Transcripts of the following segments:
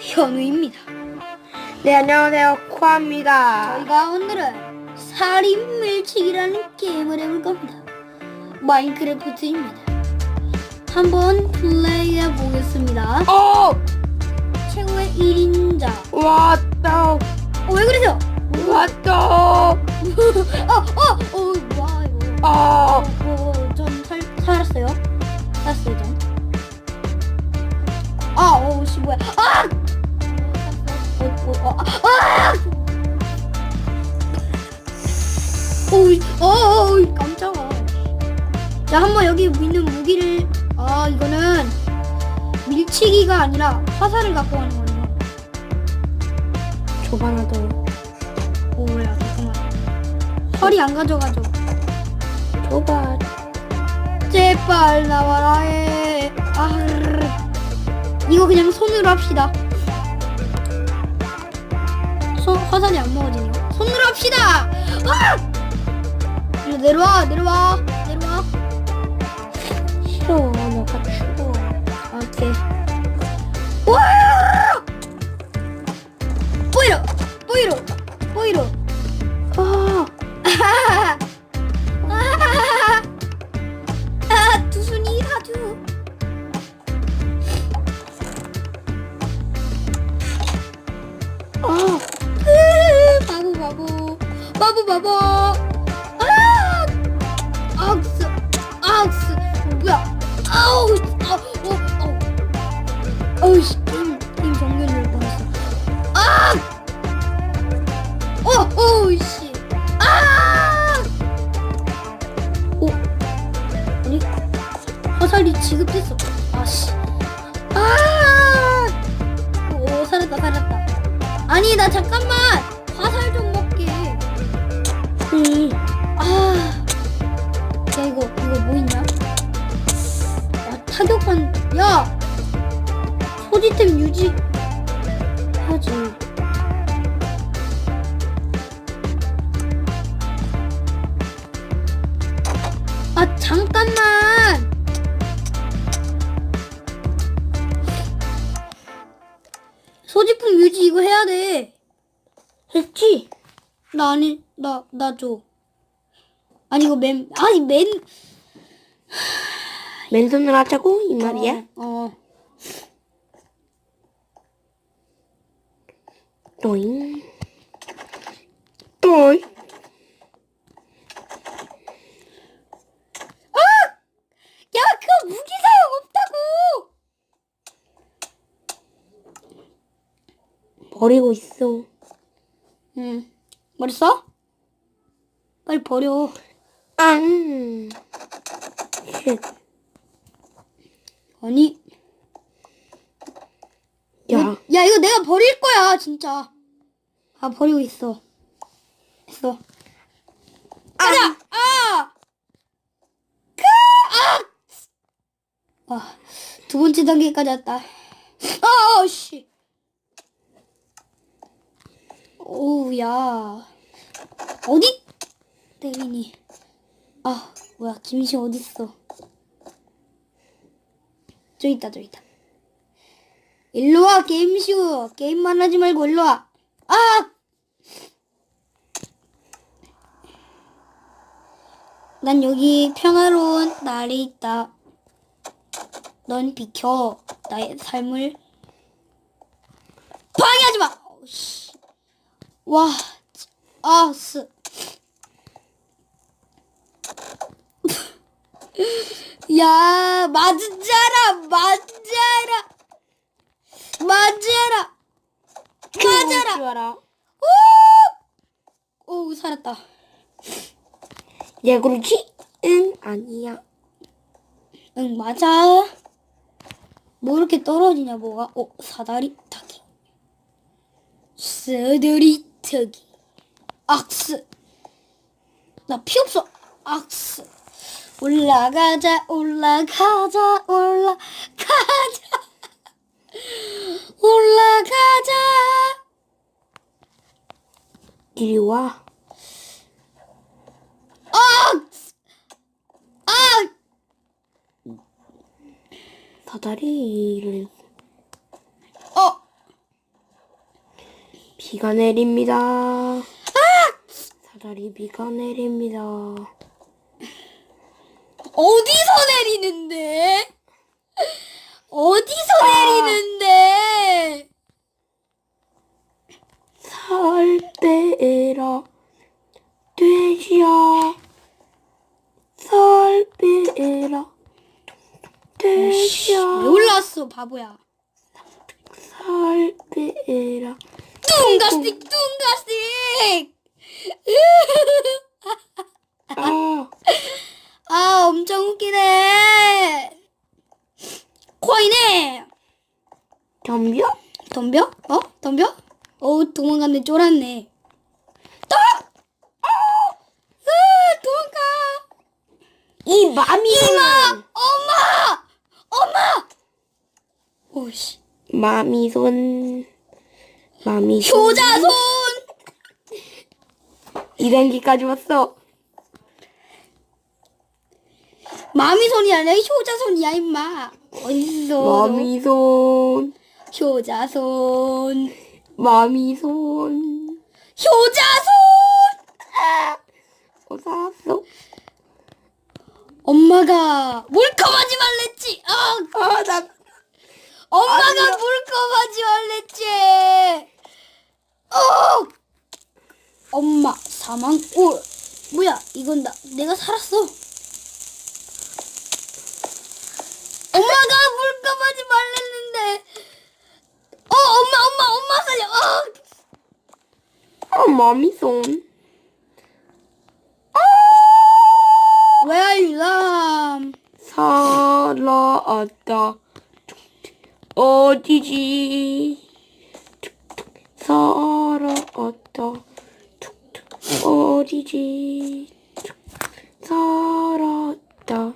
현우입니다. 네, 안녕하세요. 코아입니다. 저희가 오늘은 살인 밀치기라는 게임을 해볼 겁니다. 마인크래프트입니다. 한번 플레이해 보겠습니다. 어! 최고의 1인자. 왔다! 어, 왜 그러세요? 왔다! 어, 어, 어, 와, 이거. 아! 어, 전 살, 살았어요. 살았어요, 전. 아, 어, 씨, 뭐야. 아! 어, 어, 어, 아! 아! 어이, 어, 어, 어이, 깜짝아. 자, 한번 여기 있는 무기를, 아, 이거는 밀치기가 아니라 화살을 갖고 가는 거네요. 조반하다. 오야, 잠깐만. 활이 안 가져가죠. 조반. 제발 나와라 해. 아, 이거 그냥 손으로 합시다. 손 화살이 안 먹어지네요. 손으로 합시다. 아! 내려와, 내려와, 내려와. 싫어. 너가 추워. 아, 오케이. 와! 보이로, 보이로. 지급됐어 아씨 아! 오 살았다 살았다 아니 나 잠깐만 화살 좀 먹게 음. 아, 야 이거 이거 뭐 있냐? 아 타격한 야 소지템 유지 하지. 아 잠깐만. 유지 이거 해야 돼. 했지? 나 아니 나 나 줘. 아니 이거 맨 아니 맨 맨손으로 하자고? 이 말이야? 어. 어. 또잉. 또잉. 야 그거 무기 사용 없다고. 버리고 있어. 응. 버렸어? 빨리 버려. 앙. 쉣. 아니. 야. 야 이거 내가 버릴 거야 진짜. 아 버리고 있어. 했어. 가자. 아. 그. 아. 아. 두 번째 단계까지 왔다. 아, 아 씨. 오우야. 어디 때리니? 아, 뭐야, 김씨 어딨어? 저기 있다, 저기 있다. 일로 와, 게임쇼. 게임만 하지 말고 일로 와. 아! 난 여기 평화로운 날에 있다. 넌 비켜. 나의 삶을 방해하지 마. 어우, 씨. 와, 아, 스. 야, 맞아라, 맞아라, 맞아라, 맞아라. 오, 오, 살았다. 야, 그렇지? 응, 아니야. 응, 맞아. 뭐 이렇게 떨어지냐, 뭐가? 어, 사다리 타기. 사다리 타기. 악스. 나 피 없어. 악스. 올라가자, 올라가자, 올라가자. 올라가자. 이리 와. 악스. 아! 사다리를 어! 비가 내립니다. 사다리 비가 내립니다. 어디서 내리는데? 어디서 내리는데? 살 빼라 돼지야 살 빼라 돼지야 왜 올라왔어, 바보야. 살 빼라 뚱가스틱, 뚱가스틱! 아 아, 엄청 웃기네. 코인에 덤벼 덤벼? 어? 덤벼? 어우, 도망갔네, 쫄았네. 또! 아! 으, 도망가! 이 마미 이마! 엄마! 엄마! 오씨. 마미손 마미손 효자손! 2단계까지 왔어 마미손이 아니라 효자손이야, 임마. 어딨어? 마미손 효자손. 마미손 효자손! 어서 왔어 엄마가 몰컴하지 말랬지. 아, 아 나 엄마가. 몰컴하지 말랬지. 어. 엄마 사망. 오, 뭐야? 이건 나 내가 살았어. 엄마가 몰컴하지 말랬는데. 어, 엄마, 엄마, 엄마 살려. 어. 아, 마미손 Where are you, lamb? 살아왔다 어디지? 살아왔다 어디지? 살았다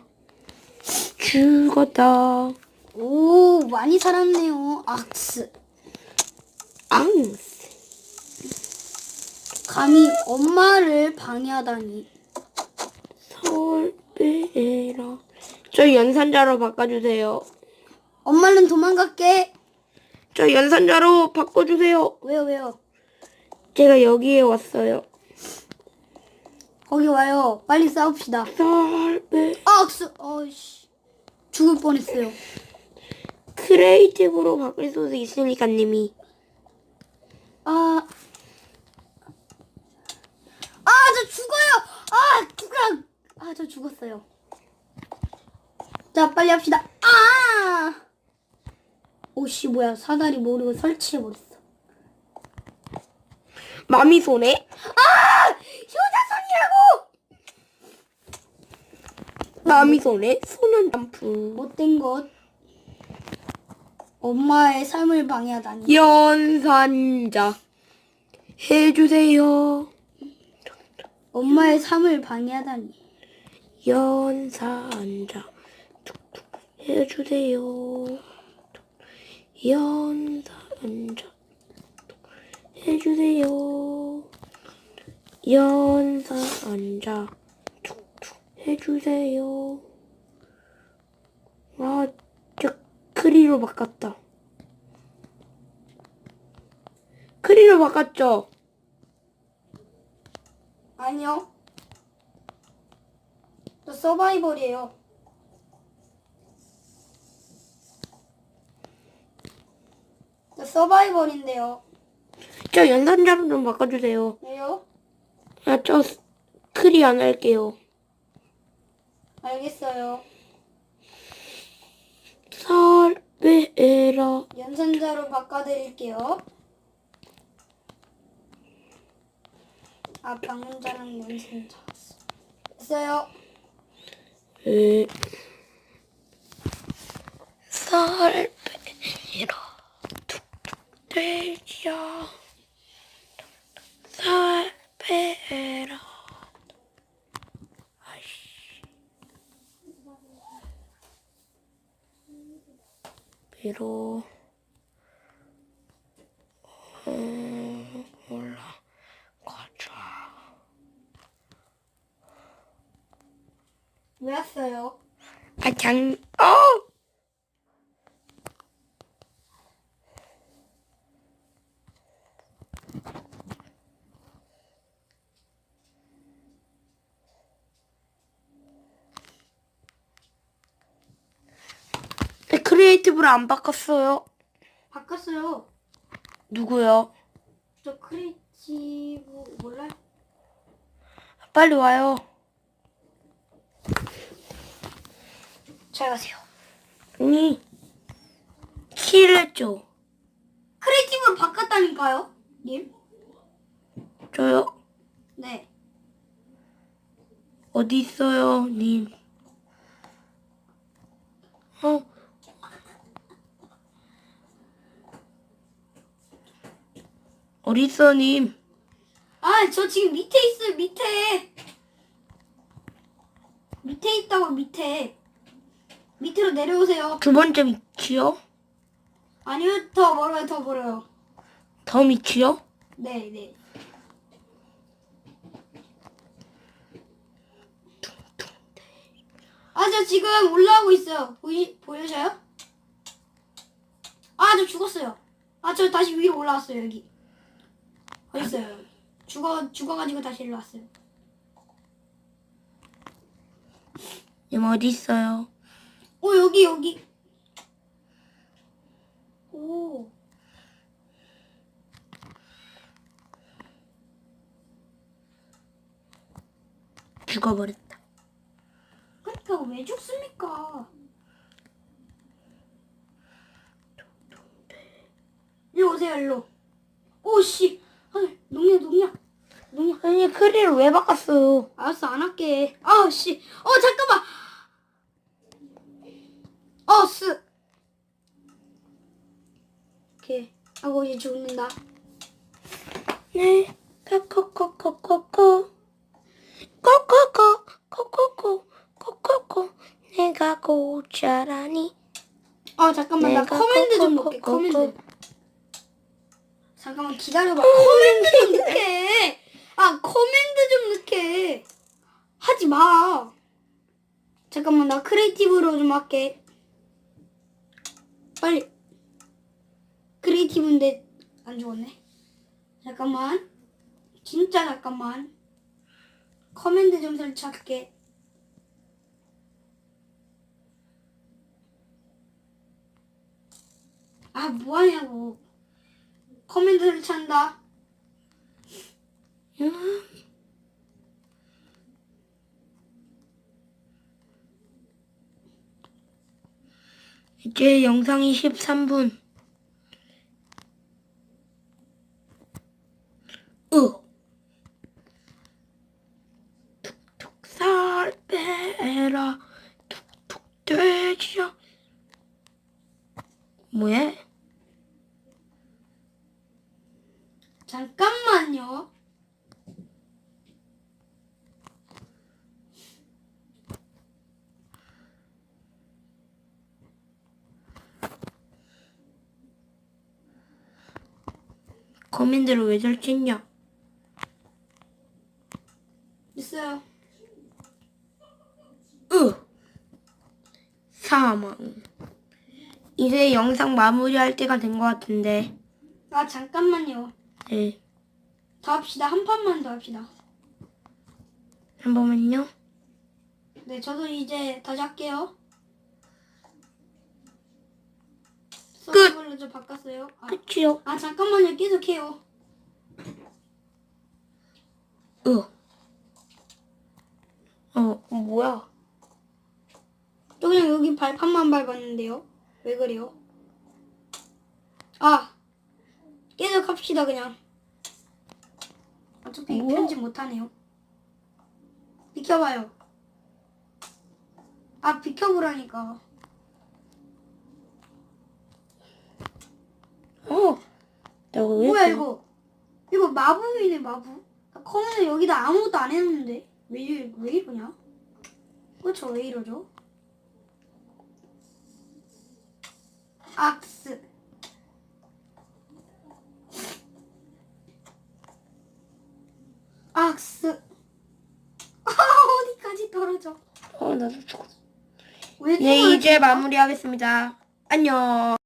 죽었다. 오, 많이 살았네요. 악스. 앙스. 감히 엄마를 방해하다니. 설배라 저 연산자로 바꿔주세요 엄마는 도망갈게. 저 연산자로 바꿔주세요 왜요, 왜요? 제가 여기에 왔어요 거기 와요. 빨리 싸웁시다. 설배 아, 악수. 어이씨. 죽을 뻔했어요. 크리에이티브로 바꿀 수 있으니까 님이 아. 아, 저 죽어요. 아, 죽으라. 아, 저 죽었어요. 자, 빨리 합시다. 아! 오씨, 뭐야. 사다리 모르고 설치해버렸어. 마미 손에 아! 효자손이라고! 마미 손에 손은 단풍 못된 것. 엄마의 삶을 방해하다니. 연산자 해주세요 엄마의 삶을 방해하다니. 연산자 해주세요 연산자 해주세요 연산자 툭툭 해주세요 아, 저 크리로 바꿨다 크리로 바꿨죠? 아니요. 저 서바이벌이에요. 서바이벌인데요. 저 연산자로 좀 바꿔주세요 왜요? 아, 저 스- 크리 안 할게요 알겠어요. 설베라 연산자로 바꿔드릴게요. 아, 방문자랑 연산자. 됐어요. 에 설베라 돼지야 설베라 아이씨. 비로. 어, 올라가자. 왜 왔어요? 아, 장, 어! 크리에이티브를 안 바꿨어요. 바꿨어요. 누구요? 저 크리에이티브 몰라요? 빨리 와요. 잘 가세요. 아니, 키를 했죠. 크리에이티브로 바꿨다니까요, 님? 저요? 네. 어디 있어요, 님? 어? 어디 있어, 님? 아, 저 지금 밑에 있어요, 밑에. 밑에 있다고, 밑에. 밑으로 내려오세요. 두 번째 밑이요? 아니요, 더 멀어요, 더 멀어요. 더 밑이요? 네, 네. 아, 저 지금 올라오고 있어요. 보이, 보여져요? 아, 저 죽었어요. 아, 저 다시 위로 올라왔어요, 여기. 어디 있어요? 죽어, 죽어가지고 다시 일로 왔어요. 님 어디 있어요? 오, 여기, 여기. 오. 죽어버렸다. 그러니까 왜 죽습니까? 일로 오세요, 일로. 오, 씨. 아, 농약, 농약. 농약. 아니, 크리를 왜 바꿨어요? 알았어, 안 할게. 아, 씨. 어, 잠깐만. 어, 쓰. 오케이. 하고 이제 죽는다. 네, 코코코코코코 코코코 코코코 코코코 내가 고자라니 아, 잠깐만. 나 커맨드 좀 콕, 커맨드. 잠깐만, 기다려봐. 커맨드 좀 넣게. 아, 커맨드 좀 넣게. 하지 마. 잠깐만, 나 크리에이티브로 좀 할게. 빨리. 크리에이티브인데 안 죽었네. 잠깐만. 진짜 잠깐만. 커맨드 좀 설치할게. 아, 뭐하냐고. 커맨드 설치한다. 음. 이제 영상이 13분 으 툭툭 살 빼라 툭툭 돼지야 뭐야? 잠깐만요. 거민들을 왜 설치했냐? 있어요. 으 사망 이제 영상 마무리할 때가 된 것 같은데 아, 잠깐만요. 네 더 합시다. 한 판만 더 합시다. 한 번만요 네, 저도 이제 다시 할게요. 서브걸로 좀 바꿨어요. 아, 끝이요 아, 잠깐만요. 계속해요. 으 어, 뭐야? 저 그냥 여기 발판만 밟았는데요. 왜 그래요? 아, 계속 합시다, 그냥. 어차피 뭐야? 편집 못하네요. 비켜봐요. 아, 비켜보라니까. 어, 왜? 뭐야, 그래? 이거? 이거 마법이네, 마법. 컴퓨터 여기다 아무것도 안 했는데. 왜, 이- 왜 이러냐? 그쵸, 왜 이러죠? 악스. 악스. 아, 어디까지 떨어져? 어, 나도 죽었어. 왜 네, 죽어요, 이제? 마무리하겠습니다. 안녕.